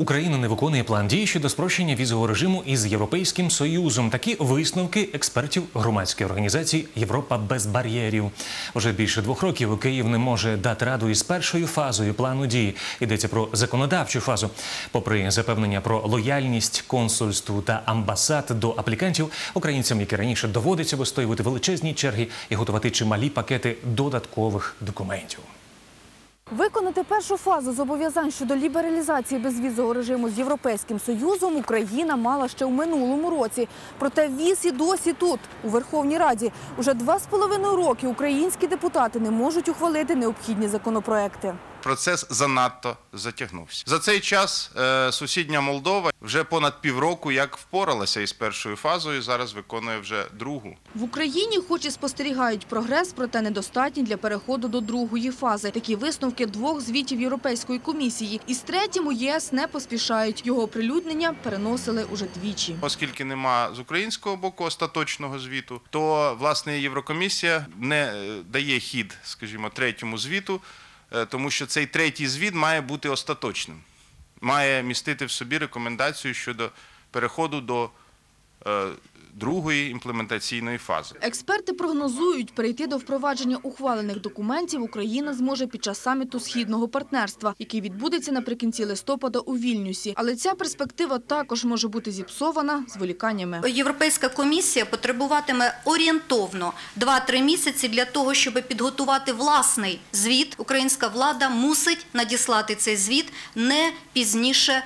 Україна не виконує план дій щодо спрощення візового режиму із Європейським Союзом. Такі висновки експертів громадської організації Європа без бар'єрів. Уже більше двох років Київ не може дати раду із першою фазою плану дій. Йдеться про законодавчу фазу. Попри запевнення про лояльність консульству та амбасад до аплікантів, українцям, які раніше доводиться вистоювати величезні черги і готувати чималі пакети додаткових документів. Виконати першу фазу зобов'язань щодо лібералізації безвізового режиму з Європейським Союзом Україна мала ще в минулому році. Проте віз і досі тут, у Верховній Раді. Уже два з половиною роки українські депутати не можуть ухвалити необхідні законопроекти. Процес занадто затягнувся. За цей час е, сусідня Молдова вже понад півроку як впоралася із першою фазою, зараз виконує вже другу. В Україні хоч і спостерігають прогрес, проте недостатні для переходу до другої фази. Такі висновки двох звітів Європейської комісії. Із третім у ЄС не поспішають. Його оприлюднення переносили уже двічі. Оскільки нема з українського боку остаточного звіту, то власне Єврокомісія не е, дає хід, скажімо, третьому звіту, тому що цей третій звіт має бути остаточним, має містити в собі рекомендацію щодо переходу до е, другої імплементаційної фази. Експерти прогнозують, перейти до впровадження ухвалених документів Україна зможе під час саміту східного партнерства, який відбудеться наприкінці листопада у Вільнюсі. Але ця перспектива також може бути зіпсована зволіканнями. Європейська комісія потребуватиме орієнтовно 2-3 місяці для того, щоб підготувати власний звіт. Українська влада мусить надіслати цей звіт не пізніше,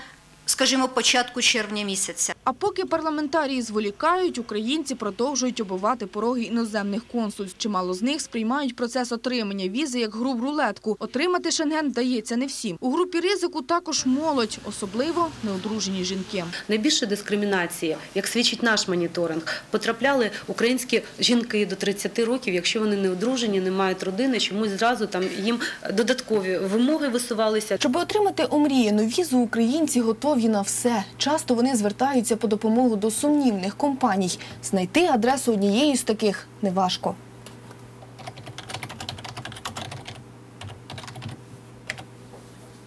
скажімо, початку червня місяця. А поки парламентарії зволікають, українці продовжують обивати пороги іноземних консульств. Чимало з них сприймають процес отримання візи як гру в рулетку. Отримати шенген вдається не всім. У групі ризику також молодь, особливо неодружені жінки. Найбільше дискримінації, як свідчить наш моніторинг, потрапляли українські жінки до 30 років, якщо вони не одружені, не мають родини, чомусь зразу там їм додаткові вимоги висувалися. Щоб отримати омріяну візу, українці готові на все. Часто вони звертаються по допомогу до сумнівних компаній. Знайти адресу однієї з таких неважко.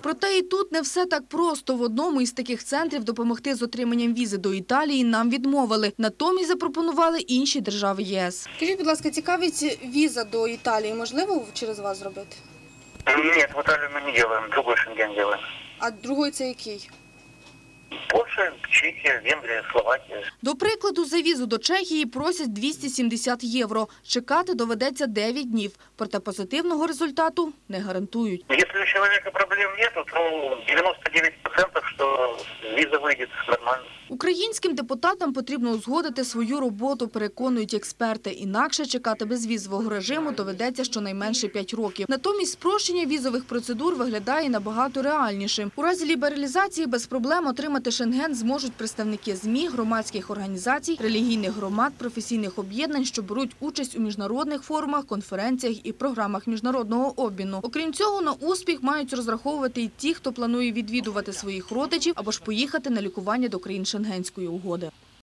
Проте і тут не все так просто. В одному із таких центрів допомогти з отриманням візи до Італії нам відмовили. Натомість запропонували інші держави єС. Скажіть, будь ласка, цікавить віза до Італії можливо через вас зробити? Нет, в Италию мы не делаем, другой шенген делаем. А другий це який? Польша, Чехія, Венгрія, Словакія. До прикладу, за візу до Чехії просять 270 євро. Чекати доведеться 9 днів. Проте позитивного результату не гарантують. Якщо у чоловіка проблем нету, то 99% что виза выйдет нормально. Українським депутатам потрібно узгодити свою роботу, переконують експерти. Інакше чекати безвізового режиму доведеться щонайменше 5 років. Натомість спрощення візових процедур виглядає набагато реальнішим. У разі лібералізації без проблем отримати шенген зможуть представники ЗМІ, громадських організацій, релігійних громад, професійних об'єднань, що беруть участь у міжнародних форумах, конференціях і програмах міжнародного обміну. Окрім цього, на успіх мають розраховувати і ті, хто планує відвідувати своїх родичів або ж поїхати на лікування до країн Шенгенської угоди.